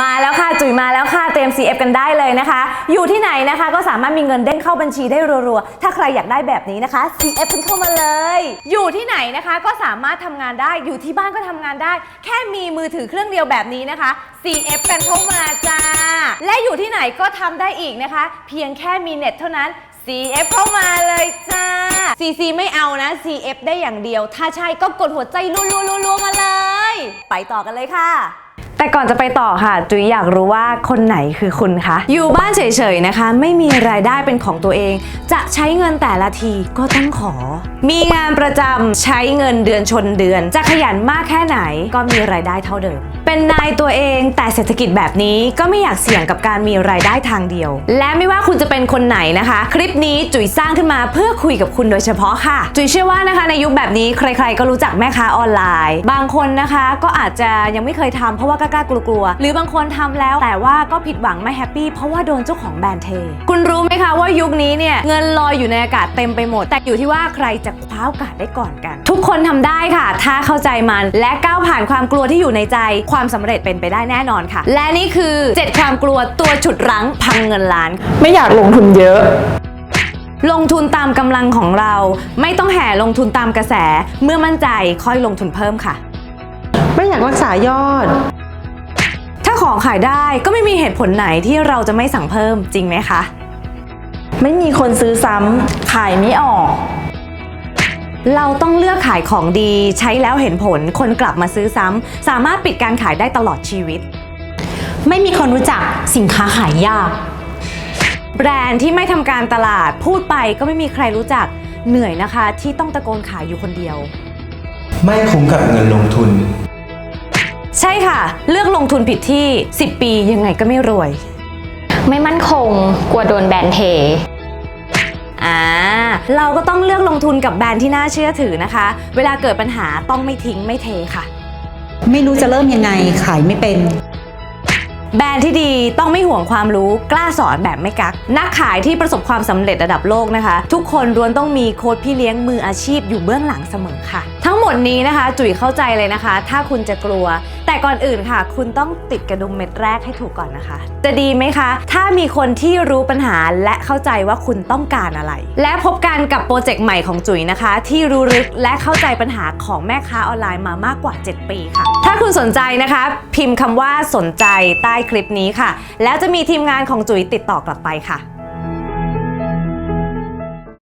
มาแล้วค่ะจุ๋ยมาแล้วค่ะเตรียม CF กันได้เลยนะคะ อยู่ที่ไหนนะคะก็สามารถมีเงินเด้งเข้าบัญชีได้รัวๆ ถ้าใครอยากได้แบบนี้นะคะ CF กันเข้ามาเลย อยู่ที่ไหนนะคะก็สามารถทำงานได้อยู่ที่บ้านก็ทำงานได้ แค่มีมือถือเครื่องเดียวแบบนี้นะคะ CF กันเข้ามาจ้า และอยู่ที่ไหนก็ทำได้อีกนะคะ เพียงแค่มีเน็ตเท่านั้น CF เข้ามาเลยจ้า CC ไม่เอานะ CF ได้อย่างเดียว ถ้าใช่ก็กดหัวใจรัวๆๆๆมาเลย ไปต่อกันเลยค่ะ แต่ก่อนจะไปต่อค่ะ จุ๋ยอยากรู้ว่าคนไหนคือคุณคะ อยู่บ้านเฉยๆนะคะ ไม่มีรายได้เป็นของตัวเอง จะใช้เงินแต่ละทีก็ต้องขอ มีงานประจำใช้เงินเดือนชนเดือน จะขยันมากแค่ไหนก็มีรายได้เท่าเดิม เป็นนายตัวเอง แต่เศรษฐกิจแบบนี้ก็ไม่อยากเสี่ยงกับการมีรายได้ทางเดียว และไม่ว่าคุณจะเป็นคนไหนนะคะ คลิปนี้จุ๋ยสร้างขึ้นมาเพื่อคุยกับคุณโดยเฉพาะค่ะ จุ๋ยเชื่อว่านะคะในยุคแบบนี้ใคร ๆ ก็รู้จักแม่ค้าออนไลน์ บางคนนะคะก็อาจจะยังไม่เคยทำเพราะว่ากล้ากลัวๆหรือบางคนทำแล้วแต่ว่าก็ผิดหวังไม่แฮปปี้เพราะว่าโดนเจ้าของแบรนด์เท คุณรู้ไหมคะว่ายุคนี้เนี่ยเงินลอยอยู่ในอากาศเต็มไปหมด แต่อยู่ที่ว่าใครจะคว้าโอกาสได้ก่อนกัน ทุกคนทำได้ค่ะ ถ้าเข้าใจมันและก้าวผ่านความกลัวที่อยู่ในใจความสำเร็จเป็นไปได้แน่นอนค่ะ และนี่คือ 7 ความกลัวตัวฉุดรั้งพังเงินล้าน ไม่อยากลงทุนเยอะ ลงทุนตามกำลังของเรา ไม่ต้องแห่ลงทุนตามกระแส เมื่อมั่นใจค่อยลงทุนเพิ่มค่ะ ไม่อยากรักษายอด ถ้าของขายได้ก็ไม่มีเหตุผลไหนที่เราจะไม่สั่งเพิ่มจริงไหมคะ ไม่มีคนซื้อซ้ำขายไม่ออก เราต้องเลือกขายของดี ใช้แล้วเห็นผลคนกลับมาซื้อซ้ำสามารถปิดการขายได้ตลอดชีวิต ไม่มีคนรู้จักสินค้าขายยาก แบรนด์ที่ไม่ทำการตลาดพูดไปก็ไม่มีใครรู้จักเหนื่อยนะคะ ที่ต้องตะโกนขายอยู่คนเดียว ไม่คุ้มกับเงินลงทุน ใช่ค่ะ เลือกลงทุนผิดที่ 10 ปียังไงก็ไม่รวย ไม่มั่นคงกลัวโดนแบนเทอ่า เราก็ต้องเลือกลงทุนกับแบรนด์ที่น่าเชื่อถือนะคะ เวลาเกิดปัญหาต้องไม่ทิ้งไม่เทค่ะ ไม่รู้จะเริ่มยังไงขายไม่เป็น แบรนด์ที่ดีต้องไม่ห่วงความรู้กล้าสอนแบบไม่กัก นักขายที่ประสบความสำเร็จระดับโลกนะคะ ทุกคนล้วนต้องมีโค้ดพี่เลี้ยงมืออาชีพอยู่เบื้องหลังเสมอค่ะ ทั้งหมดนี้นะคะ จุ๋ยเข้าใจเลยนะคะ ถ้าคุณจะกลัว แต่ก่อนอื่นค่ะ คุณต้องติดกระดุมเม็ดแรกให้ถูกก่อนนะคะ จะดีไหมคะ ถ้ามีคนที่รู้ปัญหาและเข้าใจว่าคุณต้องการอะไร และพบกันกับโปรเจกต์ใหม่ของจุ๋ยนะคะ ที่รู้ลึกและเข้าใจปัญหาของแม่ค้าออนไลน์มามากกว่า 7 ปีค่ะ ถ้าคุณสนใจนะคะ พิมพ์คำว่าสนใจใต้คลิปนี้ค่ะ แล้วจะมีทีมงานของจุ๋ยติดต่อกลับไปค่ะ